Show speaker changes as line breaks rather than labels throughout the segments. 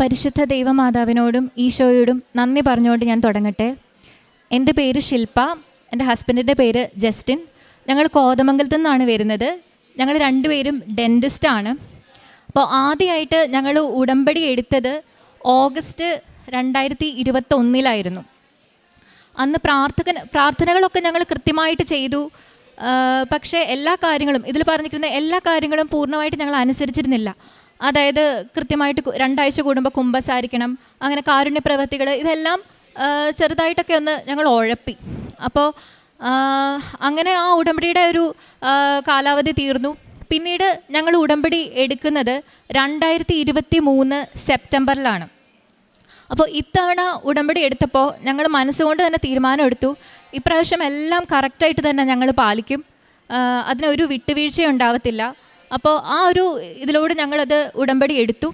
പരിശുദ്ധ ദൈവമാതാവിനോടും ഈശോയോടും നന്ദി പറഞ്ഞുകൊണ്ട് ഞാൻ തുടങ്ങട്ടെ. എന്റെ പേര് ശില്പ എന്റെ ഹസ്ബൻഡിന്റെ പേര് ജസ്റ്റിൻ. ഞങ്ങൾ കോതമംഗലത്തു നിന്നാണ് വരുന്നത്. ഞങ്ങൾ രണ്ടുപേരും ഡെന്റിസ്റ്റാണ് അപ്പോൾ ആദ്യമായിട്ട് ഞങ്ങൾ ഉടമ്പടി എടുത്തത് ഓഗസ്റ്റ് രണ്ടായിരത്തി ഇരുപത്തൊന്നിലായിരുന്നു അന്ന് പ്രാർത്ഥന പ്രാർത്ഥനകളൊക്കെ ഞങ്ങൾ കൃത്യമായിട്ട് ചെയ്തു. പക്ഷേ എല്ലാ കാര്യങ്ങളും ഇതിൽ പറഞ്ഞിരിക്കുന്ന എല്ലാ കാര്യങ്ങളും പൂർണമായിട്ട് ഞങ്ങൾ അനുസരിച്ചിരുന്നില്ല. അതായത് കൃത്യമായിട്ട് രണ്ടാഴ്ച കൂടുമ്പോൾ കുമ്പസാരിക്കണം അങ്ങനെ കാരുണ്യ പ്രവൃത്തികൾ ഇതെല്ലാം ചെറുതായിട്ടൊക്കെ ഒന്ന് ഞങ്ങൾ ഉഴപ്പി അപ്പോൾ അങ്ങനെ ആ ഉടമ്പടിയുടെ ഒരു കാലാവധി തീർന്നു. പിന്നീട് ഞങ്ങൾ ഉടമ്പടി എടുക്കുന്നത് രണ്ടായിരത്തി ഇരുപത്തി മൂന്ന് സെപ്റ്റംബറിലാണ്. അപ്പോൾ ഇത്തവണ ഉടമ്പടി എടുത്തപ്പോൾ ഞങ്ങൾ മനസ്സുകൊണ്ട് തന്നെ തീരുമാനം എടുത്തു ഇപ്രാവശ്യം എല്ലാം കറക്റ്റായിട്ട് തന്നെ ഞങ്ങൾ പാലിക്കും. അതിനൊരു വിട്ടുവീഴ്ച ഉണ്ടാവത്തില്ല അപ്പോൾ ആ ഒരു ഇതിലൂടെ ഞങ്ങളത് ഉടമ്പടി എടുത്തു.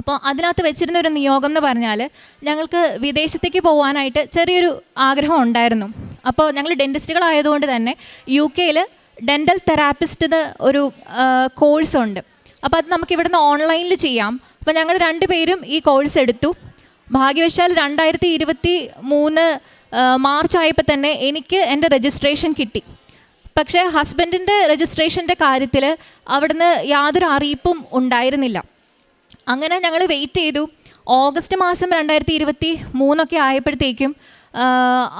അപ്പോൾ അതിനകത്ത് വെച്ചിരുന്ന ഒരു നിയോഗം എന്ന് പറഞ്ഞാൽ ഞങ്ങൾക്ക് വിദേശത്തേക്ക് പോകാനായിട്ട് ചെറിയൊരു ആഗ്രഹം ഉണ്ടായിരുന്നു. അപ്പോൾ ഞങ്ങൾ ഡെന്റിസ്റ്റുകളായതുകൊണ്ട് തന്നെ യു കെയിൽ ഡെന്റൽ തെറാപ്പിസ്റ്റ് ഒരു കോഴ്സ് ഉണ്ട്. അപ്പോൾ അത് നമുക്ക് ഇവിടുന്ന് ഓൺലൈനിൽ ചെയ്യാം. അപ്പോൾ ഞങ്ങൾ രണ്ടുപേരും ഈ കോഴ്സ് എടുത്തു. ഭാഗ്യവശാൽ രണ്ടായിരത്തി ഇരുപത്തി മൂന്ന് മാർച്ച് ആയപ്പോൾ തന്നെ എനിക്ക് എന്റെ രജിസ്ട്രേഷൻ കിട്ടി. പക്ഷേ ഹസ്ബൻഡിന്റെ രജിസ്ട്രേഷന്റെ കാര്യത്തിൽ അവിടുന്ന് യാതൊരു അറിയിപ്പും ഉണ്ടായിരുന്നില്ല. അങ്ങനെ ഞങ്ങൾ വെയിറ്റ് ചെയ്തു. ഓഗസ്റ്റ് മാസം രണ്ടായിരത്തി ഇരുപത്തി മൂന്നൊക്കെ ആയപ്പോഴത്തേക്കും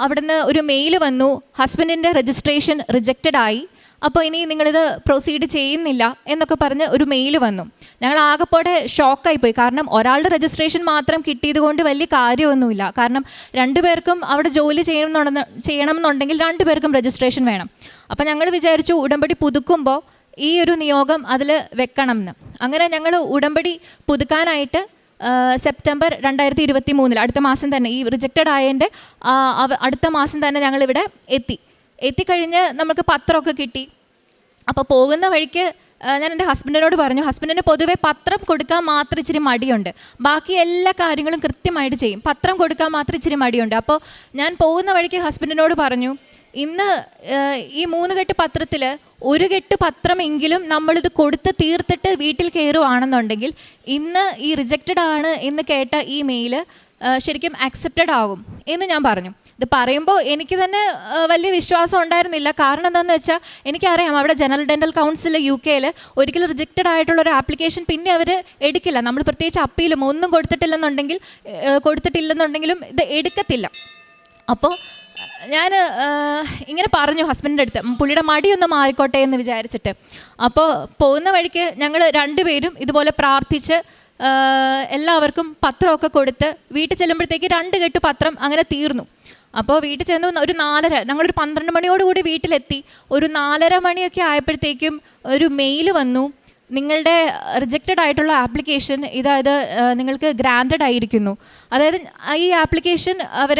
അവിടുന്ന് ഒരു മെയിൽ വന്നു. ഹസ്ബൻഡിന്റെ രജിസ്ട്രേഷൻ റിജക്റ്റഡ് ആയി അപ്പോൾ ഇനി നിങ്ങളിത് പ്രൊസീഡ് ചെയ്യുന്നില്ല എന്നൊക്കെ പറഞ്ഞ് ഒരു മെയിൽ വന്നു. ഞങ്ങൾ ആകെപ്പോടെ ഷോക്കായിപ്പോയി കാരണം ഒരാളുടെ രജിസ്ട്രേഷൻ മാത്രം കിട്ടിയത് കൊണ്ട് വലിയ കാര്യമൊന്നുമില്ല. കാരണം രണ്ടുപേർക്കും അവിടെ ജോലി ചെയ്യണമെന്നുണ്ടെന്ന് ചെയ്യണം എന്നുണ്ടെങ്കിൽ രണ്ടുപേർക്കും രജിസ്ട്രേഷൻ വേണം. അപ്പോൾ ഞങ്ങൾ വിചാരിച്ചു ഉടമ്പടി പുതുക്കുമ്പോൾ ഈ ഒരു നിയോഗം അതിൽ വെക്കണം എന്ന് അങ്ങനെ ഞങ്ങൾ ഉടമ്പടി പുതുക്കാനായിട്ട് സെപ്റ്റംബർ രണ്ടായിരത്തി ഇരുപത്തി മൂന്നിൽ അടുത്ത മാസം തന്നെ ഈ റിജക്റ്റഡ് ആയതിന്റെ അടുത്ത മാസം തന്നെ ഞങ്ങളിവിടെ എത്തി. എത്തിക്കഴിഞ്ഞ് നമുക്ക് പത്രമൊക്കെ കിട്ടി. അപ്പോൾ പോകുന്ന വഴിക്ക് ഞാൻ എന്റെ ഹസ്ബൻഡിനോട് പറഞ്ഞു ഹസ്ബൻഡിന് പൊതുവേ പത്രം കൊടുക്കാൻ മാത്രം ഇച്ചിരി മടിയുണ്ട്. ബാക്കി എല്ലാ കാര്യങ്ങളും കൃത്യമായിട്ട് ചെയ്യും. പത്രം കൊടുക്കാൻ മാത്രം ഇച്ചിരി മടിയുണ്ട്. അപ്പോൾ ഞാൻ പോകുന്ന വഴിക്ക് ഹസ്ബൻഡിനോട് പറഞ്ഞു ഇന്ന് ഈ മൂന്ന് കെട്ട് പത്രത്തിൽ ഒരു കെട്ട് പത്രമെങ്കിലും നമ്മളിത് കൊടുത്ത് തീർത്തിട്ട് വീട്ടിൽ കയറുവാണെന്നുണ്ടെങ്കിൽ ഇന്ന് ഈ റിജക്റ്റഡ് ആണ് എന്ന് കേട്ട ഈ മെയിൽ ശരിക്കും ആക്സെപ്റ്റഡ് ആകും എന്ന് ഞാൻ പറഞ്ഞു. ഇത് പറയുമ്പോൾ എനിക്ക് തന്നെ വലിയ വിശ്വാസം ഉണ്ടായിരുന്നില്ല. കാരണം എന്താണെന്ന് വെച്ചാൽ എനിക്കറിയാം അവിടെ ജനറൽ ഡെന്റൽ കൗൺസിൽ യു കെയിൽ ഒരിക്കലും റിജക്റ്റഡ് ആയിട്ടുള്ള ഒരു ആപ്ലിക്കേഷൻ പിന്നെ അവർ എടുക്കില്ല. നമ്മൾ പ്രത്യേകിച്ച് അപ്പീലും ഒന്നും കൊടുത്തിട്ടില്ലെന്നുണ്ടെങ്കിൽ കൊടുത്തിട്ടില്ലെന്നുണ്ടെങ്കിലും ഇത് എടുക്കത്തില്ല. അപ്പോൾ ഞാൻ ഇങ്ങനെ പറഞ്ഞു ഹസ്ബൻഡിന്റെ അടുത്ത്. പുള്ളിയുടെ മടിയൊന്ന് മാറിക്കോട്ടെ എന്ന് വിചാരിച്ചിട്ട്. അപ്പോൾ പോകുന്ന വഴിക്ക് ഞങ്ങൾ രണ്ടുപേരും ഇതുപോലെ പ്രാർത്ഥിച്ച് എല്ലാവർക്കും പത്രമൊക്കെ കൊടുത്ത് വീട്ടിൽ ചെല്ലുമ്പോഴത്തേക്ക് രണ്ട് കെട്ട് പത്രം അങ്ങനെ തീർന്നു. അപ്പോൾ വീട്ടിൽ ചെന്ന് ഒരു നാലര ഞങ്ങളൊരു പന്ത്രണ്ട് മണിയോടുകൂടി വീട്ടിലെത്തി. ഒരു നാലര മണിയൊക്കെ ആയപ്പോഴത്തേക്കും ഒരു മെയിൽ വന്നു. നിങ്ങളുടെ റിജക്റ്റഡ് ആയിട്ടുള്ള ആപ്ലിക്കേഷൻ ഇതായത് നിങ്ങൾക്ക് ഗ്രാൻഡഡ് ആയിരിക്കുന്നു. അതായത് ഈ ആപ്ലിക്കേഷൻ അവർ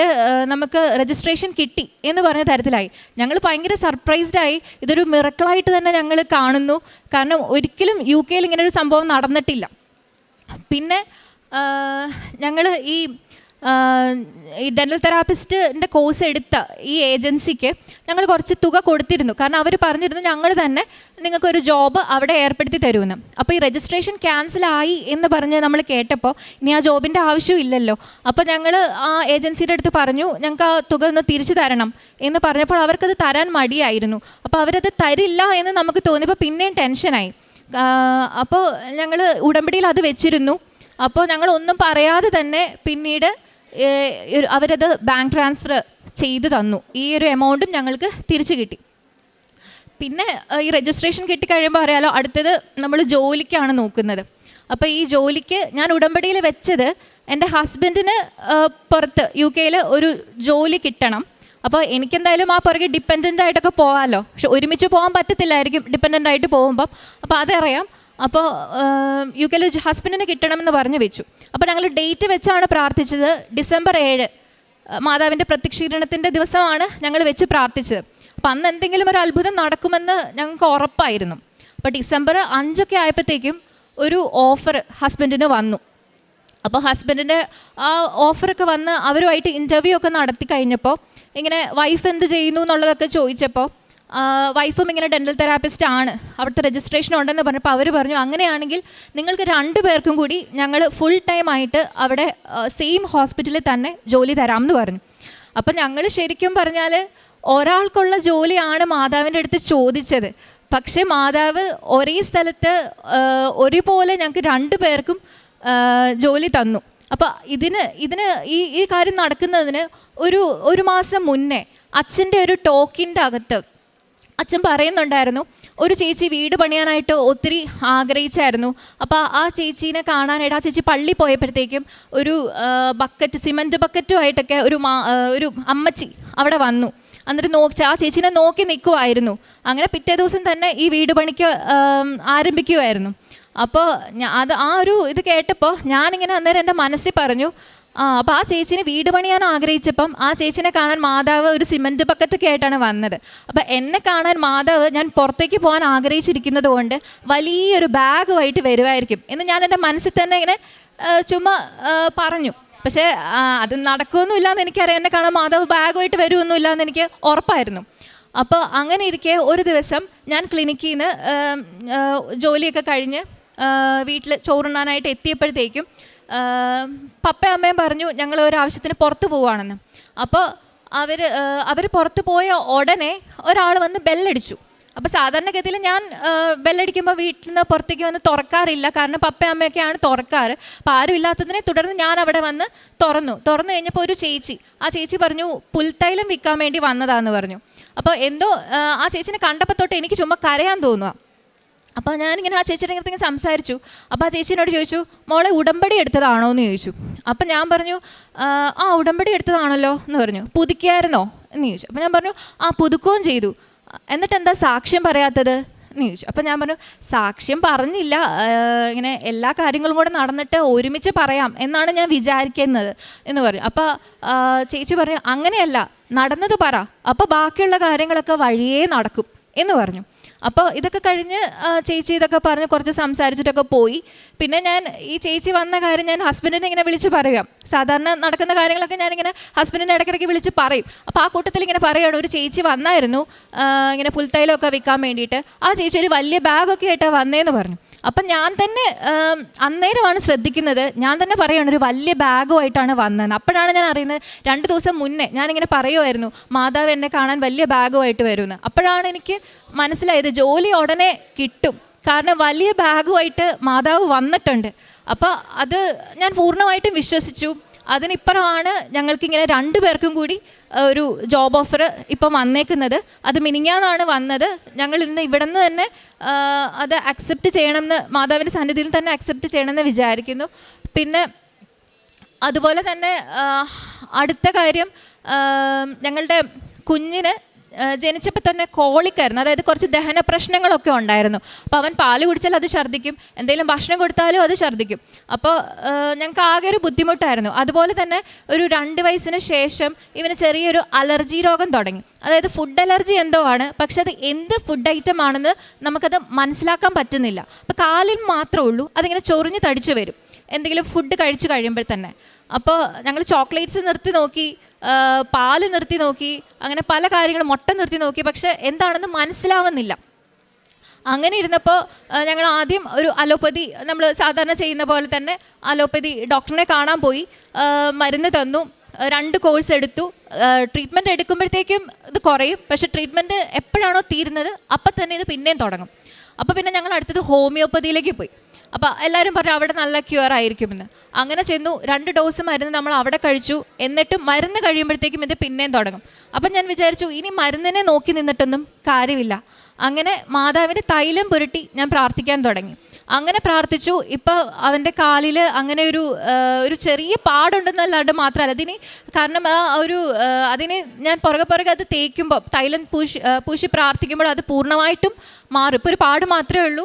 നമുക്ക് രജിസ്ട്രേഷൻ കിട്ടി എന്ന് പറഞ്ഞ തരത്തിലായി. ഞങ്ങൾ ഭയങ്കര സർപ്രൈസ്ഡ് ആയി. ഇതൊരു മിറക്കിളായിട്ട് തന്നെ ഞങ്ങൾ കാണുന്നു. കാരണം ഒരിക്കലും യു കെയിൽ ഇങ്ങനെ ഒരു സംഭവം നടന്നിട്ടില്ല. പിന്നെ ഞങ്ങൾ ഈ ഈ ഡെന്റൽ തെറാപ്പിസ്റ്റിന്റെ കോഴ്സ് എടുത്ത ഈ ഏജൻസിക്ക് ഞങ്ങൾ കുറച്ച് തുക കൊടുത്തിരുന്നു. കാരണം അവർ പറഞ്ഞിരുന്നു ഞങ്ങൾ തന്നെ നിങ്ങൾക്കൊരു ജോബ് അവിടെ ഏർപ്പെടുത്തി തരുമെന്ന് അപ്പോൾ ഈ രജിസ്ട്രേഷൻ ക്യാൻസലായി എന്ന് പറഞ്ഞ് നമ്മൾ കേട്ടപ്പോൾ ഇനി ആ ജോബിന്റെ ആവശ്യമില്ലല്ലോ അപ്പോൾ ഞങ്ങൾ ആ ഏജൻസിയുടെ അടുത്ത് പറഞ്ഞു ഞങ്ങൾക്ക് ആ തുക ഒന്ന് തിരിച്ചു തരണം. എന്ന് പറഞ്ഞപ്പോൾ അവർക്കത് തരാൻ മടിയായിരുന്നു. അപ്പോൾ അവരത് തരില്ല എന്ന് നമുക്ക് തോന്നിയപ്പോൾ പിന്നെയും ടെൻഷനായി അപ്പോൾ ഞങ്ങൾ ഉടമ്പടിയിൽ അത് വെച്ചിരുന്നു. അപ്പോൾ ഞങ്ങൾ ഒന്നും പറയാതെ തന്നെ പിന്നീട് അവരത് ബാങ്ക് ട്രാൻസ്ഫർ ചെയ്തു തന്നു. ഈ ഒരു എമൗണ്ടും ഞങ്ങൾക്ക് തിരിച്ചു കിട്ടി. പിന്നെ ഈ രജിസ്ട്രേഷൻ കിട്ടിക്കഴിയുമ്പോൾ അറിയാലോ അടുത്തത് നമ്മൾ ജോലിക്കാണ് നോക്കുന്നത്. അപ്പോൾ ഈ ജോലിക്ക് ഞാൻ ഉടമ്പടിയിൽ വെച്ചത് എന്റെ ഹസ്ബൻഡിന് പുറത്ത് യു കെയിൽ ഒരു ജോലി കിട്ടണം. അപ്പോൾ എനിക്കെന്തായാലും ആ പുറകെ ഡിപ്പെൻഡന്റ് ആയിട്ടൊക്കെ പോകാമല്ലോ പക്ഷെ ഒരുമിച്ച് പോകാൻ പറ്റത്തില്ലായിരിക്കും ഡിപ്പെൻഡന്റ് ആയിട്ട് പോകുമ്പം. അപ്പോൾ അതറിയാം അപ്പോൾ യു കെയിൽ ഒരു ഹസ്ബൻഡിന് കിട്ടണമെന്ന് പറഞ്ഞു വെച്ചു. അപ്പോൾ ഞങ്ങൾ ഡേറ്റ് വെച്ചാണ് പ്രാർത്ഥിച്ചത്. ഡിസംബർ ഏഴ്. മാതാവിന്റെ പ്രത്യക്ഷീകരണത്തിന്റെ ദിവസമാണ് ഞങ്ങൾ വെച്ച് പ്രാർത്ഥിച്ചത്. അപ്പം അന്ന് എന്തെങ്കിലും ഒരു അത്ഭുതം നടക്കുമെന്ന് ഞങ്ങൾക്ക് ഉറപ്പായിരുന്നു. അപ്പോൾ ഡിസംബർ അഞ്ചൊക്കെ ആയപ്പോഴത്തേക്കും ഒരു ഓഫർ ഹസ്ബൻഡിന് വന്നു. അപ്പോൾ ഹസ്ബൻഡിന്റെ ആ ഓഫറൊക്കെ വന്ന് അവരുമായിട്ട് ഇന്റർവ്യൂ ഒക്കെ നടത്തി കഴിഞ്ഞപ്പോൾ ഇങ്ങനെ വൈഫ് എന്ത് ചെയ്യുന്നു എന്നുള്ളതൊക്കെ ചോദിച്ചപ്പോൾ വൈഫും ഇങ്ങനെ ഡെന്റൽ തെറാപ്പിസ്റ്റ് ആണ്. അവിടുത്തെ രജിസ്ട്രേഷൻ ഉണ്ടെന്ന് പറഞ്ഞപ്പോൾ അവർ പറഞ്ഞു അങ്ങനെയാണെങ്കിൽ നിങ്ങൾക്ക് രണ്ട് പേർക്കും കൂടി ഞങ്ങൾ ഫുൾ ടൈം ആയിട്ട് അവിടെ സെയിം ഹോസ്പിറ്റലിൽ തന്നെ ജോലി തരാമെന്ന് പറഞ്ഞു. അപ്പം ഞങ്ങൾ ശരിക്കും പറഞ്ഞാൽ ഒരാൾക്കുള്ള ജോലിയാണ് മാതാവിന്റെ അടുത്ത് ചോദിച്ചത്. പക്ഷേ മാതാവ് ഒരേ സ്ഥലത്ത് ഒരുപോലെ ഞങ്ങൾക്ക് രണ്ട് പേർക്കും ജോലി തന്നു. അപ്പോൾ ഇതിന് ഇതിന് ഈ ഈ കാര്യം നടക്കുന്നതിന് ഒരു ഒരു മാസം മുന്നേ അച്ഛന്റെ ഒരു ടോക്കിന്റെ അകത്ത് അച്ഛൻ പറയുന്നുണ്ടായിരുന്നു ഒരു ചേച്ചി വീട് പണിയാനായിട്ട് ഒത്തിരി ആഗ്രഹിച്ചായിരുന്നു. അപ്പോൾ ആ ചേച്ചീനെ കാണാനായിട്ട് ആ ചേച്ചി പള്ളി പോയപ്പോഴത്തേക്കും ഒരു ബക്കറ്റ് സിമന്റ് ബക്കറ്റുമായിട്ടൊക്കെ ഒരു മാ ഒരു അമ്മച്ചി അവിടെ വന്നു. എന്നിട്ട് നോക്കി ആ ചേച്ചീനെ നോക്കി നിൽക്കുമായിരുന്നു അങ്ങനെ പിറ്റേ ദിവസം തന്നെ ഈ വീട് പണിക്ക് ആരംഭിക്കുമായിരുന്നു അപ്പോൾ അത് ആ ഒരു ഇത് കേട്ടപ്പോൾ ഞാനിങ്ങനെ അന്നേരം എന്റെ മനസ്സിൽ പറഞ്ഞു ആ അപ്പോൾ ആ ചേച്ചിനെ വീട് പണിയാൻ ആഗ്രഹിച്ചപ്പം ആ ചേച്ചിനെ കാണാൻ മാതാവ് ഒരു സിമന്റ് ബക്കറ്റൊക്കെ ആയിട്ടാണ് വന്നത്. അപ്പോൾ എന്നെ കാണാൻ മാതാവ് ഞാൻ പുറത്തേക്ക് പോകാൻ ആഗ്രഹിച്ചിരിക്കുന്നത് കൊണ്ട് വലിയൊരു ബാഗുമായിട്ട് വരുമായിരിക്കും എന്ന് ഞാൻ എന്റെ മനസ്സിൽ തന്നെ ഇങ്ങനെ ചുമ്മാ പറഞ്ഞു. പക്ഷേ അത് നടക്കുമൊന്നുമില്ല എന്ന് എനിക്കറിയാം. എന്നെ കാണാൻ മാതാവ് ബാഗുമായിട്ട് വരുമൊന്നുമില്ല എന്ന് എനിക്ക് ഉറപ്പായിരുന്നു. അപ്പോൾ അങ്ങനെ ഇരിക്കെ ഒരു ദിവസം ഞാൻ ക്ലിനിക്കിൽ നിന്ന് ജോലിയൊക്കെ കഴിഞ്ഞ് വീട്ടിൽ ചോറുണ്ണാനായിട്ട് എത്തിയപ്പോഴത്തേക്കും പപ്പ അമ്മയും പറഞ്ഞു ഞങ്ങൾ ഒരു ആവശ്യത്തിന് പുറത്ത് പോവുകയാണെന്ന് അപ്പോൾ അവർ അവർ പുറത്ത് പോയ ഉടനെ ഒരാൾ വന്ന് ബെല്ലടിച്ചു. അപ്പോൾ സാധാരണഗതിയിൽ ഞാൻ ബെല്ലടിക്കുമ്പോൾ വീട്ടിൽ നിന്ന് പുറത്തേക്ക് വന്ന് തുറക്കാറില്ല. കാരണം പപ്പ അമ്മയൊക്കെയാണ് തുറക്കാറ്. അപ്പോൾ ആരും ഇല്ലാത്തതിനെ തുടർന്ന് ഞാൻ അവിടെ വന്ന് തുറന്നു. തുറന്നു കഴിഞ്ഞപ്പോൾ ഒരു ചേച്ചി ആ ചേച്ചി പറഞ്ഞു പുൽത്തൈലം വിൽക്കാൻ വേണ്ടി വന്നതാന്ന് പറഞ്ഞു. അപ്പോൾ എന്തോ ആ ചേച്ചിനെ കണ്ടപ്പോൾ തൊട്ട് എനിക്ക് ചുമ്മാ കരയാൻ തോന്നുക അപ്പോൾ ഞാനിങ്ങനെ ആ ചേച്ചിയുടെ അടുത്ത് സംസാരിച്ചു. അപ്പോൾ ആ ചേച്ചിനോട് ചോദിച്ചു മോളെ ഉടമ്പടി എടുത്തതാണോ എന്ന് ചോദിച്ചു. അപ്പം ഞാൻ പറഞ്ഞു "ആ, ആ ഉടമ്പടി എടുത്തതാണല്ലോ എന്ന് പറഞ്ഞു. പുതുക്കിയായിരുന്നോ? എന്ന് ചോദിച്ചു. അപ്പോൾ ഞാൻ പറഞ്ഞു ആ പുതുക്കുകയും ചെയ്തു. എന്നിട്ട് എന്താ സാക്ഷ്യം പറയാത്തത്? എന്ന് ചോദിച്ചു. അപ്പം ഞാൻ പറഞ്ഞു സാക്ഷ്യം പറഞ്ഞില്ല. ഇങ്ങനെ എല്ലാ കാര്യങ്ങളും കൂടെ നടന്നിട്ട് ഒരുമിച്ച് പറയാം എന്നാണ് ഞാൻ വിചാരിക്കുന്നത്. എന്ന് പറഞ്ഞു. അപ്പോൾ ചേച്ചി പറഞ്ഞു അങ്ങനെയല്ല നടന്നത് പറ. അപ്പോൾ ബാക്കിയുള്ള കാര്യങ്ങളൊക്കെ വഴിയേ നടക്കും. എന്ന് പറഞ്ഞു. അപ്പോൾ ഇതൊക്കെ കഴിഞ്ഞ് ചേച്ചി ഇതൊക്കെ പറഞ്ഞ് കുറച്ച് സംസാരിച്ചിട്ടൊക്കെ പോയി. പിന്നെ ഞാൻ ഈ ചേച്ചി വന്ന കാര്യം ഞാൻ ഹസ്ബൻഡിനെ ഇങ്ങനെ വിളിച്ച് പറയാം സാധാരണ നടക്കുന്ന കാര്യങ്ങളൊക്കെ ഞാനിങ്ങനെ ഹസ്ബൻഡിനെ ഇടയ്ക്കിടയ്ക്ക് വിളിച്ച് പറയും. അപ്പോൾ ആ കൂട്ടത്തിൽ ഇങ്ങനെ പറയുകയാണ് ഒരു ചേച്ചി വന്നായിരുന്നു ഇങ്ങനെ പുൽത്തൈലമൊക്കെ വിൽക്കാൻ വേണ്ടിയിട്ട്. ആ ചേച്ചി ഒരു വലിയ ബാഗൊക്കെ ആയിട്ടാണ് വന്നേന്ന് പറഞ്ഞു. അപ്പം ഞാൻ തന്നെ അന്നേരമാണ് ശ്രദ്ധിക്കുന്നത്. ഞാൻ തന്നെ പറയുകയാണ് ഒരു വലിയ ബാഗുമായിട്ടാണ് വന്നത്. അപ്പോഴാണ് ഞാൻ അറിയുന്നത് രണ്ട് ദിവസം മുന്നേ ഞാനിങ്ങനെ പറയുമായിരുന്നു മാതാവ് എന്നെ കാണാൻ വലിയ ബാഗുമായിട്ട് വരുമെന്ന്. അപ്പോഴാണ് എനിക്ക് മനസ്സിലായത് ജോലി ഉടനെ കിട്ടും. കാരണം വലിയ ബാഗുമായിട്ട് മാതാവ് വന്നിട്ടുണ്ട്. അപ്പോൾ അത് ഞാൻ പൂർണമായിട്ടും വിശ്വസിച്ചു. അതിനിപ്പുറമാണ് ഞങ്ങൾക്കിങ്ങനെ രണ്ടു പേർക്കും കൂടി ഒരു ജോബ് ഓഫർ ഇപ്പം വന്നേക്കുന്നത്. അത് മിനിങ്ങാന്നാണ് വന്നത്. ഞങ്ങൾ ഇന്ന് ഇവിടെ നിന്ന് തന്നെ അത് അക്സെപ്റ്റ് ചെയ്യണമെന്ന് മാതാവിന്റെ സന്നിധിയിൽ തന്നെ അക്സെപ്റ്റ് ചെയ്യണമെന്ന് വിചാരിക്കുന്നു. പിന്നെ അതുപോലെ തന്നെ അടുത്ത കാര്യം ഞങ്ങളുടെ കുഞ്ഞിന് ജനിച്ചപ്പോൾ തന്നെ കോളിക്കായിരുന്നു അതായത് കുറച്ച് ദഹന പ്രശ്നങ്ങളൊക്കെ ഉണ്ടായിരുന്നു. അപ്പോൾ അവൻ പാൽ കുടിച്ചാൽ അത് ഛർദ്ദിക്കും. എന്തെങ്കിലും ഭക്ഷണം കൊടുത്താലും അത് ഛർദ്ദിക്കും. അപ്പോൾ ഞങ്ങൾക്ക് ആകെ ഒരു ബുദ്ധിമുട്ടായിരുന്നു. അതുപോലെ തന്നെ ഒരു രണ്ട് വയസ്സിന് ശേഷം ഇവന് ചെറിയൊരു അലർജി രോഗം തുടങ്ങി. അതായത് ഫുഡ് അലർജി എന്തോ ആണ്. പക്ഷെ അത് എന്ത് ഫുഡ് ഐറ്റം ആണെന്ന് നമുക്കത് മനസ്സിലാക്കാൻ പറ്റുന്നില്ല. അപ്പോൾ കാലിൽ മാത്രമേ ഉള്ളൂ. അതിങ്ങനെ ചൊറിഞ്ഞ് തടിച്ചു വരും. എന്തെങ്കിലും ഫുഡ് കഴിച്ചു കഴിയുമ്പോൾ തന്നെ. അപ്പോൾ ഞങ്ങൾ ചോക്ലേറ്റ്സ് നിർത്തി നോക്കി പാൽ നിർത്തി നോക്കി അങ്ങനെ പല കാര്യങ്ങളും മുട്ട നിർത്തി നോക്കി പക്ഷെ എന്താണെന്ന് മനസ്സിലാവുന്നില്ല. അങ്ങനെ ഇരുന്നപ്പോൾ ഞങ്ങൾ ആദ്യം ഒരു അലോപ്പതി നമ്മൾ സാധാരണ ചെയ്യുന്ന പോലെ തന്നെ അലോപ്പതി ഡോക്ടറിനെ കാണാൻ പോയി മരുന്ന് തന്നു രണ്ട് കോഴ്സ് എടുത്തു ട്രീറ്റ്മെന്റ് എടുക്കുമ്പോഴത്തേക്കും ഇത് കുറയും പക്ഷേ ട്രീറ്റ്മെന്റ് എപ്പോഴാണോ തീരുന്നത് അപ്പം തന്നെ ഇത് പിന്നെയും തുടങ്ങും. അപ്പോൾ പിന്നെ ഞങ്ങൾ അടുത്തത് ഹോമിയോപ്പതിയിലേക്ക് പോയി. അപ്പോൾ എല്ലാവരും പറഞ്ഞു അവിടെ നല്ല ക്യൂർ ആയിരിക്കുമെന്ന്. അങ്ങനെ ചെന്നു രണ്ട് ഡോസ് മരുന്ന് നമ്മൾ അവിടെ കഴിച്ചു. എന്നിട്ടും മരുന്ന് കഴിയുമ്പോഴത്തേക്കും ഇത് പിന്നെയും തുടങ്ങും. അപ്പം ഞാൻ വിചാരിച്ചു ഇനി മരുന്നിനെ നോക്കി നിന്നിട്ടൊന്നും കാര്യമില്ല. അങ്ങനെ മാതാവിന്റെ തൈലം പുരട്ടി ഞാൻ പ്രാർത്ഥിക്കാൻ തുടങ്ങി. അങ്ങനെ പ്രാർത്ഥിച്ചു. ഇപ്പോൾ അവന്റെ കാലിൽ അങ്ങനെ ഒരു ഒരു ചെറിയ പാടുണ്ടെന്നല്ലാണ്ട് മാത്രമല്ല. അതിന് കാരണം ആ ഒരു അതിന് ഞാൻ പുറകെ പുറകെ അത് തേക്കുമ്പോൾ തൈലം പൂശി പൂശി പ്രാർത്ഥിക്കുമ്പോൾ അത് പൂർണമായിട്ടും മാറും. ഇപ്പോൾ ഒരു പാട് മാത്രമേ ഉള്ളൂ.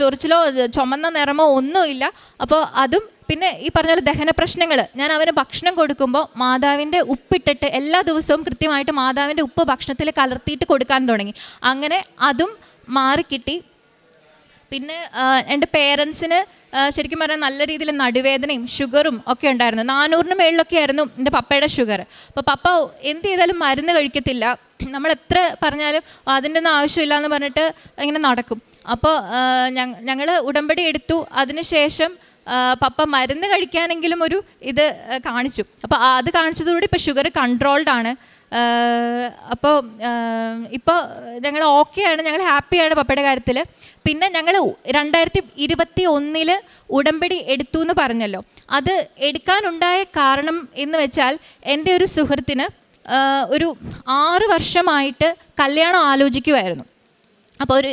ചൊറിച്ചിലോ ചുമന്ന നിറമോ ഒന്നുമില്ല അപ്പോൾ അതും പിന്നെ ഈ പറഞ്ഞ പോലെ ദഹന പ്രശ്നങ്ങൾ ഞാൻ അവന് ഭക്ഷണം കൊടുക്കുമ്പോൾ മാതാവിന്റെ ഉപ്പിട്ടിട്ട് എല്ലാ ദിവസവും കൃത്യമായിട്ട് മാതാവിന്റെ ഉപ്പ് ഭക്ഷണത്തിൽ കലർത്തിയിട്ട് കൊടുക്കാൻ തുടങ്ങി. അങ്ങനെ അതും മാറിക്കിട്ടി. പിന്നെ എന്റെ പേരൻസിന് ശരിക്കും പറഞ്ഞാൽ നല്ല രീതിയിൽ നടുവേദനയും ഷുഗറും ഒക്കെ ഉണ്ടായിരുന്നു. നാനൂറിന് മേളിലൊക്കെ ആയിരുന്നു എന്റെ പപ്പയുടെ ഷുഗർ അപ്പോൾ പപ്പ എന്ത് ചെയ്താലും മരുന്ന് കഴിക്കത്തില്ല. നമ്മൾ എത്ര പറഞ്ഞാലും അതിന്റെ ഒന്നും ആവശ്യമില്ല എന്ന് പറഞ്ഞിട്ട് ഇങ്ങനെ നടക്കും. അപ്പോൾ ഞങ്ങൾ ഉടമ്പടി എടുത്തു. അതിനുശേഷം പപ്പ മരുന്ന് കഴിക്കാനെങ്കിലും ഒരു ഇത് കാണിച്ചു. അപ്പോൾ അത് കാണിച്ചതോടെ ഇപ്പോൾ ഷുഗർ കൺട്രോൾഡ് ആണ്. അപ്പോൾ ഇപ്പോൾ ഞങ്ങൾ ഓക്കെയാണ് ഞങ്ങൾ ഹാപ്പിയാണ് പപ്പയുടെ കാര്യത്തിൽ പിന്നെ ഞങ്ങൾ രണ്ടായിരത്തി ഇരുപത്തി ഒന്നിൽ ഉടമ്പടി എടുത്തു എന്ന് പറഞ്ഞല്ലോ. അത് എടുക്കാനുണ്ടായ കാരണം എന്ന് വെച്ചാൽ എന്റെ ഒരു സുഹൃത്തിന് ഒരു ആറ് വർഷമായിട്ട് കല്യാണം ആലോചിക്കുമായിരുന്നു അപ്പോൾ ഒരു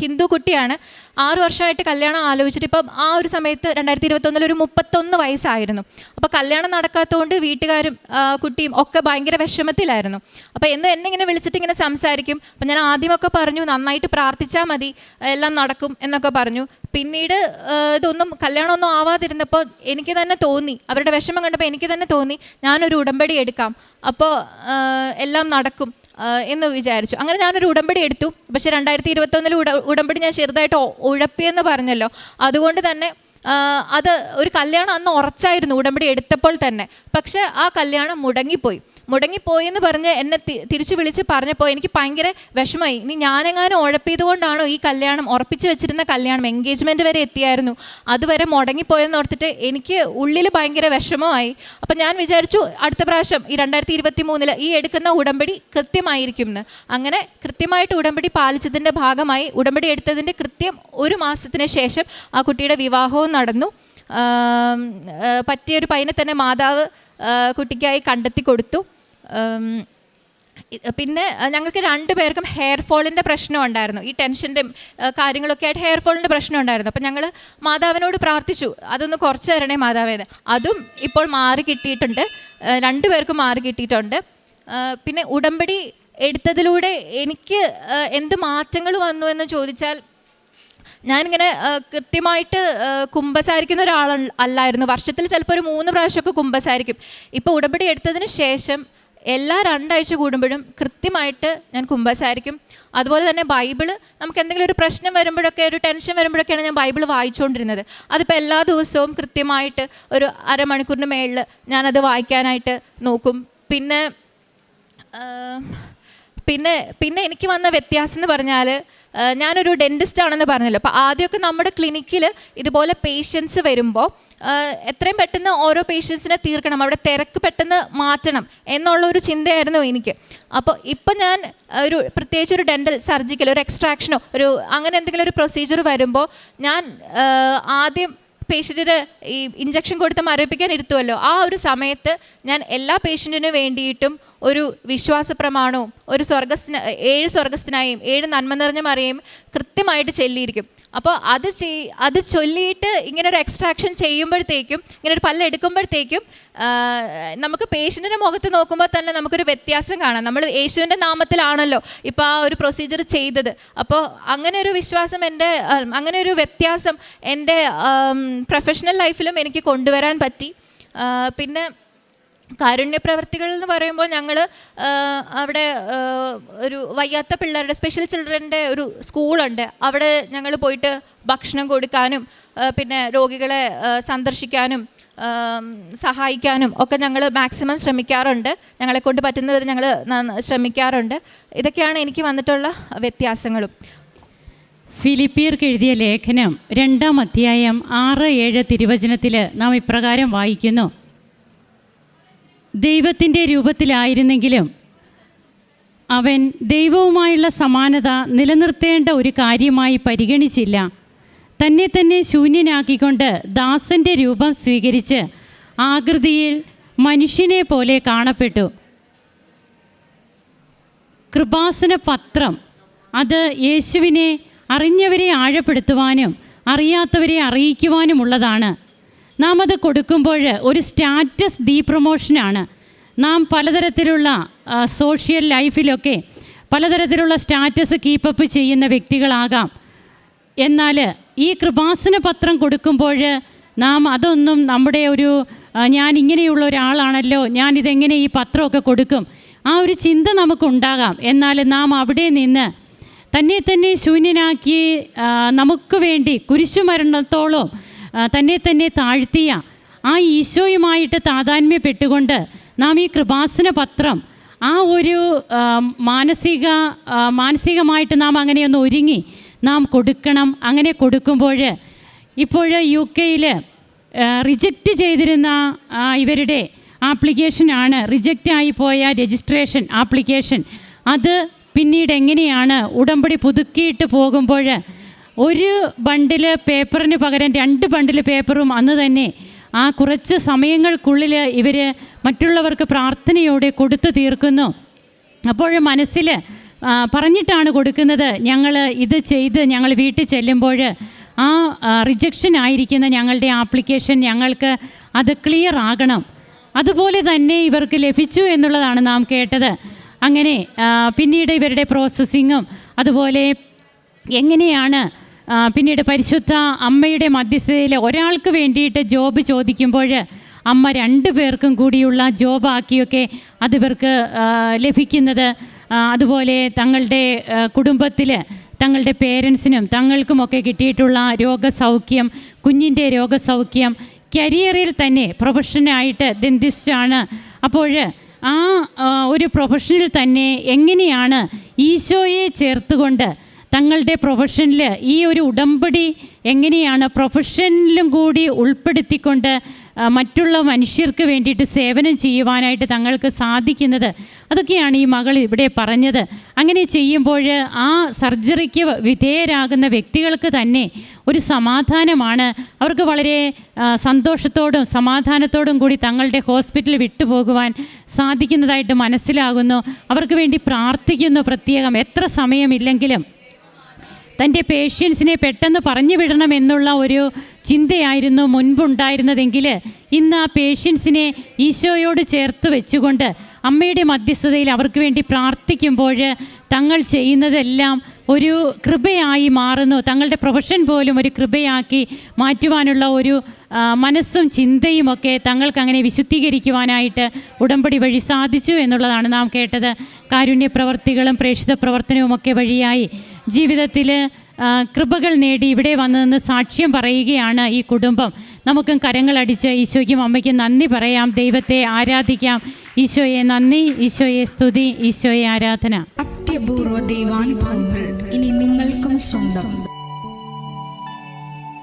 ഹിന്ദു കുട്ടിയാണ്. ആറ് വർഷമായിട്ട് കല്യാണം ആലോചിച്ചിട്ട് ഇപ്പം ആ ഒരു സമയത്ത് രണ്ടായിരത്തി ഇരുപത്തൊന്നിൽ ഒരു മുപ്പത്തൊന്ന് വയസ്സായിരുന്നു. അപ്പോൾ കല്യാണം നടക്കാത്തതുകൊണ്ട് വീട്ടുകാരും കുട്ടിയും ഒക്കെ ഭയങ്കര വിഷമത്തിലായിരുന്നു. അപ്പോൾ എന്ന് എന്നെ ഇങ്ങനെ വിളിച്ചിട്ട് ഇങ്ങനെ സംസാരിക്കും. അപ്പം ഞാൻ ആദ്യമൊക്കെ പറഞ്ഞു നന്നായിട്ട് പ്രാർത്ഥിച്ചാൽ മതി എല്ലാം നടക്കും എന്നൊക്കെ പറഞ്ഞു. പിന്നീട് ഇതൊന്നും കല്യാണമൊന്നും ആവാതിരുന്നപ്പോൾ എനിക്ക് തന്നെ തോന്നി അവരുടെ വിഷമം കണ്ടപ്പോൾ എനിക്ക് തന്നെ തോന്നി ഞാനൊരു ഉടമ്പടി എടുക്കാം. അപ്പോൾ എല്ലാം നടക്കും. എന്ന് വിചാരിച്ചു. അങ്ങനെ ഞാനൊരു ഉടമ്പടി എടുത്തു. പക്ഷേ രണ്ടായിരത്തി ഇരുപത്തൊന്നിൽ ഉട ഉടമ്പടി ഞാൻ ചെറുതായിട്ട് ഉഴപ്പിയെന്ന് പറഞ്ഞല്ലോ. അതുകൊണ്ട് തന്നെ അത് ഒരു കല്യാണം അന്ന് ഉറച്ചായിരുന്നു ഉടമ്പടി എടുത്തപ്പോൾ തന്നെ. പക്ഷേ ആ കല്യാണം മുടങ്ങിപ്പോയി. മുടങ്ങിപ്പോയി എന്ന് പറഞ്ഞ് എന്നെ തിരിച്ചു വിളിച്ച് പറഞ്ഞപ്പോൾ എനിക്ക് ഭയങ്കര വിഷമമായി. ഇനി ഞാനെങ്ങാനും ഉഴപ്പിയത് കൊണ്ടാണോ ഈ കല്യാണം ഉറപ്പിച്ച് വെച്ചിരുന്ന കല്യാണം എൻഗേജ്മെന്റ് വരെ എത്തിയായിരുന്നു. അതുവരെ മുടങ്ങിപ്പോയെന്ന് ഓർത്തിട്ട് എനിക്ക് ഉള്ളിൽ ഭയങ്കര വിഷമമായി. അപ്പം ഞാൻ വിചാരിച്ചു അടുത്ത പ്രാവശ്യം ഈ രണ്ടായിരത്തി ഇരുപത്തി മൂന്നിൽ ഈ എടുക്കുന്ന ഉടമ്പടി കൃത്യമായിരിക്കും എന്ന് അങ്ങനെ കൃത്യമായിട്ട് ഉടമ്പടി പാലിച്ചതിന്റെ ഭാഗമായി ഉടമ്പടി എടുത്തതിന്റെ കൃത്യം ഒരു മാസത്തിന് ശേഷം ആ കുട്ടിയുടെ വിവാഹവും നടന്നു. പറ്റിയൊരു പയ്യനെ തന്നെ മാതാവ് കുട്ടിക്കായി കണ്ടെത്തി കൊടുത്തു. പിന്നെ ഞങ്ങൾക്ക് രണ്ടു പേർക്കും ഹെയർ ഫോളിന്റെ പ്രശ്നം ഉണ്ടായിരുന്നു. ഈ ടെൻഷന്റെ കാര്യങ്ങളൊക്കെ ആയിട്ട് ഹെയർ ഫോളിന്റെ പ്രശ്നം ഉണ്ടായിരുന്നു. അപ്പം ഞങ്ങൾ മാതാവിനോട് പ്രാർത്ഥിച്ചു. അതൊന്ന് കുറച്ച് തരണേ മാതാവേന്ന് അതും ഇപ്പോൾ മാറി കിട്ടിയിട്ടുണ്ട്. രണ്ടു പേർക്കും മാറി കിട്ടിയിട്ടുണ്ട്. പിന്നെ ഉടമ്പടി എടുത്തതിലൂടെ എനിക്ക് എന്ത് മാറ്റങ്ങൾ വന്നു എന്ന് ചോദിച്ചാൽ ഞാനിങ്ങനെ കൃത്യമായിട്ട് കുമ്പസാരിക്കുന്ന ഒരാൾ അല്ലായിരുന്നു. വർഷത്തിൽ ചിലപ്പോൾ ഒരു മൂന്ന് പ്രാവശ്യമൊക്കെ കുമ്പസാരിക്കും. ഇപ്പോൾ ഉടമ്പടി എടുത്തതിന് ശേഷം എല്ലാ രണ്ടാഴ്ച കൂടുമ്പോഴും കൃത്യമായിട്ട് ഞാൻ കുമ്പസാരിക്കും. അതുപോലെ തന്നെ ബൈബിൾ നമുക്ക് എന്തെങ്കിലും ഒരു പ്രശ്നം വരുമ്പോഴൊക്കെ ഒരു ടെൻഷൻ വരുമ്പോഴൊക്കെയാണ് ഞാൻ ബൈബിൾ വായിച്ചുകൊണ്ടിരുന്നത്. അതിപ്പോൾ എല്ലാ ദിവസവും കൃത്യമായിട്ട് ഒരു അരമണിക്കൂറിന് മേളിൽ ഞാനത് വായിക്കാനായിട്ട് നോക്കും. പിന്നെ പിന്നെ പിന്നെ എനിക്ക് വന്ന വ്യത്യാസം എന്ന് പറഞ്ഞാൽ ഞാനൊരു ഡെന്റിസ്റ്റ് ആണെന്ന് പറഞ്ഞല്ലോ. അപ്പോൾ ആദ്യമൊക്കെ നമ്മുടെ ക്ലിനിക്കിൽ ഇതുപോലെ പേഷ്യൻസ് വരുമ്പോൾ എത്രയും പെട്ടെന്ന് ഓരോ പേഷ്യൻസിനെ തീർക്കണം. അവിടെ തിരക്ക് പെട്ടെന്ന് മാറ്റണം എന്നുള്ള ഒരു ചിന്തയായിരുന്നു എനിക്ക്. അപ്പോൾ ഇപ്പം ഞാൻ ഒരു പ്രത്യേകിച്ച് ഒരു ഡെന്റൽ സർജിക്കൽ ഒരു എക്സ്ട്രാക്ഷനോ ഒരു അങ്ങനെ എന്തെങ്കിലും ഒരു പ്രൊസീജിയർ വരുമ്പോൾ ഞാൻ ആദ്യം പേഷ്യന്റിന് ഈ ഇഞ്ചക്ഷൻ കൊടുത്ത് മരവിപ്പിക്കാൻ ഇരുത്തുമല്ലോ ആ ഒരു സമയത്ത് ഞാൻ എല്ലാ പേഷ്യന്റിന് വേണ്ടിയിട്ടും ഒരു വിശ്വാസ പ്രമാണവും ഒരു സ്വർഗസ്ഥന ഏഴ് സ്വർഗസ്ഥനായും ഏഴ് നന്മ നിറഞ്ഞ മറിയും കൃത്യമായിട്ട് ചൊല്ലിയിരിക്കും. അപ്പോൾ അത് ചെയ് അത് ചൊല്ലിയിട്ട് ഇങ്ങനെ ഒരു എക്സ്ട്രാക്ഷൻ ചെയ്യുമ്പോഴത്തേക്കും ഇങ്ങനെ ഒരു പല്ല് എടുക്കുമ്പോഴത്തേക്കും നമുക്ക് പേഷ്യന്റിന്റെ മുഖത്ത് നോക്കുമ്പോൾ തന്നെ നമുക്കൊരു വ്യത്യാസം കാണാം. നമ്മൾ യേശുവിന്റെ നാമത്തിലാണല്ലോ ഇപ്പോൾ ആ ഒരു പ്രൊസീജിയർ ചെയ്തത്. അപ്പോൾ അങ്ങനെ ഒരു വിശ്വാസം എന്റെ അങ്ങനെ ഒരു വ്യത്യാസം എന്റെ പ്രൊഫഷണൽ ലൈഫിലും എനിക്ക് കൊണ്ടുവരാൻ പറ്റി. പിന്നെ കാരുണ്യ പ്രവർത്തികൾ എന്ന് പറയുമ്പോൾ ഞങ്ങൾ അവിടെ ഒരു വയ്യാത്ത പിള്ളേരുടെ സ്പെഷ്യൽ ചിൽഡ്രന്റെ ഒരു സ്കൂളുണ്ട്. അവിടെ ഞങ്ങൾ പോയിട്ട് ഭക്ഷണം കൊടുക്കാനും പിന്നെ രോഗികളെ സന്ദർശിക്കാനും സഹായിക്കാനും ഒക്കെ ഞങ്ങൾ മാക്സിമം ശ്രമിക്കാറുണ്ട്. ഞങ്ങളെ കൊണ്ട് പറ്റുന്നത് ഞങ്ങൾ ശ്രമിക്കാറുണ്ട്. ഇതൊക്കെയാണ് എനിക്ക് വന്നിട്ടുള്ള വ്യത്യാസങ്ങളും.
ഫിലിപ്പിയർക്ക് എഴുതിയ ലേഖനം രണ്ടാം അധ്യായം ആറ് ഏഴ് തിരുവചനത്തിൽ നാം ഇപ്രകാരം വായിക്കുന്നു. ദൈവത്തിന്റെ രൂപത്തിലായിരുന്നെങ്കിലും അവൻ ദൈവവുമായുള്ള സമാനത നിലനിർത്തേണ്ട ഒരു കാര്യമായി പരിഗണിച്ചില്ല. തന്നെ തന്നെ ശൂന്യനാക്കിക്കൊണ്ട് ദാസന്റെ രൂപം സ്വീകരിച്ച് ആകൃതിയിൽ മനുഷ്യനെ പോലെ കാണപ്പെട്ടു. കൃപാസന പത്രം അത് യേശുവിനെ അറിഞ്ഞവരെ ആഴപ്പെടുത്തുവാനും അറിയാത്തവരെ അറിയിക്കുവാനുമുള്ളതാണ്. നാം അത് കൊടുക്കുമ്പോൾ ഒരു സ്റ്റാറ്റസ് ഡീ പ്രൊമോഷനാണ് നാം പലതരത്തിലുള്ള സോഷ്യൽ ലൈഫിലൊക്കെ പലതരത്തിലുള്ള സ്റ്റാറ്റസ് കീപ്പപ്പ് ചെയ്യുന്ന വ്യക്തികളാകാം. എന്നാൽ ഈ കൃപാസന പത്രം കൊടുക്കുമ്പോൾ നാം അതൊന്നും നമ്മുടെ ഒരു ഞാൻ ഇങ്ങനെയുള്ള ഒരാളാണല്ലോ ഞാൻ ഇതെങ്ങനെ ഈ പത്രമൊക്കെ കൊടുക്കും ആ ഒരു ചിന്ത നമുക്കുണ്ടാകാം. എന്നാൽ നാം അവിടെ നിന്ന് തന്നെ തന്നെ ശൂന്യനാക്കി നമുക്ക് വേണ്ടി കുരിശുമരണത്തോളം തന്നെ തന്നെ താഴ്ത്തിയ ആ ഈശോയുമായിട്ട് താതാന്മ്യപ്പെട്ടുകൊണ്ട് നാം ഈ കൃപാസന പത്രം ആ ഒരു മാനസിക മാനസികമായിട്ട് നാം അങ്ങനെയൊന്ന് ഒരുങ്ങി നാം കൊടുക്കണം. അങ്ങനെ കൊടുക്കുമ്പോൾ ഇപ്പോൾ യു കെയിൽ റിജക്റ്റ് ചെയ്തിരുന്ന ഇവരുടെ ആപ്ലിക്കേഷനാണ് റിജക്റ്റ് ആയിപ്പോയ രജിസ്ട്രേഷൻ ആപ്ലിക്കേഷൻ. അത് പിന്നീട് എങ്ങനെയാണ് ഉടമ്പടി പുതുക്കിയിട്ട് പോകുമ്പോൾ ഒരു ബണ്ടിൽ പേപ്പറിന് പകരം രണ്ട് ബണ്ടിൽ പേപ്പറും അന്ന് തന്നെ ആ കുറച്ച് സമയങ്ങൾക്കുള്ളിൽ ഇവർ മറ്റുള്ളവർക്ക് പ്രാർത്ഥനയോടെ കൊടുത്തു തീർക്കുന്നു. അപ്പോൾ മനസ്സിൽ പറഞ്ഞിട്ടാണ് കൊടുക്കുന്നത് ഞങ്ങൾ ഇത് ചെയ്ത് ഞങ്ങൾ വീട്ടിൽ ചെല്ലുമ്പോൾ ആ റിജക്ഷൻ ആയിരിക്കുന്ന ഞങ്ങളുടെ ആപ്ലിക്കേഷൻ ഞങ്ങൾക്ക് അത് ക്ലിയർ ആകണം. അതുപോലെ തന്നെ ഇവർക്ക് ലഭിച്ചു എന്നുള്ളതാണ് നാം കേട്ടത്. അങ്ങനെ പിന്നീട് ഇവരുടെ പ്രോസസ്സിങ്ങും അതുപോലെ എങ്ങനെയാണ് പിന്നീട് പരിശുദ്ധ അമ്മയുടെ മധ്യസ്ഥതയിൽ ഒരാൾക്ക് വേണ്ടിയിട്ട് ജോബ് ചോദിക്കുമ്പോൾ അമ്മ രണ്ടു പേർക്കും കൂടിയുള്ള ജോബാക്കിയൊക്കെ അത് ഇവർക്ക് ആ, ലഭിക്കുന്നത്. അതുപോലെ തങ്ങളുടെ കുടുംബത്തിൽ തങ്ങളുടെ പേരൻസിനും തങ്ങൾക്കുമൊക്കെ കിട്ടിയിട്ടുള്ള രോഗസൗഖ്യം കുഞ്ഞിന്റെ രോഗസൗഖ്യം കരിയറിൽ തന്നെ പ്രൊഫഷനായിട്ട് ദന്തിച്ചാണ് അപ്പോൾ ആ, ഒരു പ്രൊഫഷനിൽ തന്നെ എങ്ങനെയാണ് ഈശോയെ ചേർത്തുകൊണ്ട് തങ്ങളുടെ പ്രൊഫഷനിൽ ഈ ഒരു ഉടമ്പടി എങ്ങനെയാണ് പ്രൊഫഷനിലും കൂടി ഉൾപ്പെടുത്തിക്കൊണ്ട് മറ്റുള്ള മനുഷ്യർക്ക് വേണ്ടിയിട്ട് സേവനം ചെയ്യുവാനായിട്ട് തങ്ങൾക്ക് സാധിക്കുന്നത്? അതൊക്കെയാണ് ഈ മകൾ ഇവിടെ പറഞ്ഞത്. അങ്ങനെ ചെയ്യുമ്പോൾ ആ സർജറിക്ക് വിധേയരാകുന്ന വ്യക്തികൾക്ക് തന്നെ ഒരു സമാധാനമാണ്. അവർക്ക് വളരെ സന്തോഷത്തോടും സമാധാനത്തോടും കൂടി തങ്ങളുടെ ഹോസ്പിറ്റൽ വിട്ടുപോകുവാൻ സാധിക്കുന്നതായിട്ട് മനസ്സിലാകുന്നു. അവർക്ക് വേണ്ടി പ്രാർത്ഥിക്കുന്നു പ്രത്യേകം. എത്ര സമയമില്ലെങ്കിലും തന്റെ പേഷ്യൻസിനെ പെട്ടെന്ന് പറഞ്ഞു വിടണമെന്നുള്ള ഒരു ചിന്തയായിരുന്നു മുൻപുണ്ടായിരുന്നതെങ്കിൽ ഇന്ന് ആ പേഷ്യൻസിനെ ഈശോയോട് ചേർത്ത് വെച്ചുകൊണ്ട് അമ്മയുടെ മധ്യസ്ഥതയിൽ അവർക്ക് വേണ്ടി പ്രാർത്ഥിക്കുമ്പോൾ തങ്ങൾ ചെയ്യുന്നതെല്ലാം ഒരു കൃപയായി മാറുന്നു. തങ്ങളുടെ പ്രൊഫഷൻ പോലും ഒരു കൃപയാക്കി മാറ്റുവാനുള്ള ഒരു മനസ്സും ചിന്തയും ഒക്കെ തങ്ങൾക്ക് അങ്ങനെ വിശുദ്ധീകരിക്കുവാനായിട്ട് ഉടമ്പടി വഴി സാധിച്ചു എന്നുള്ളതാണ് നാം കേട്ടത്. കാരുണ്യ പ്രവർത്തികളും പ്രേക്ഷിത പ്രവർത്തനവുമൊക്കെ വഴിയായി ജീവിതത്തിൽ കൃപകൾ നേടി ഇവിടെ വന്നതെന്ന് സാക്ഷ്യം പറയുകയാണ് ഈ കുടുംബം. നമുക്കും കരങ്ങളടിച്ച് ഈശോയ്ക്കും അമ്മയ്ക്കും നന്ദി പറയാം. ദൈവത്തെ ആരാധിക്കാം. ഈശോയെ നന്ദി ഈശോയെ സ്തുതി ഈശോയെ ആരാധന.
അത്യപൂർവ ദൈവാനുഭവങ്ങൾ ഇനി നിങ്ങൾക്കും സ്വന്തം.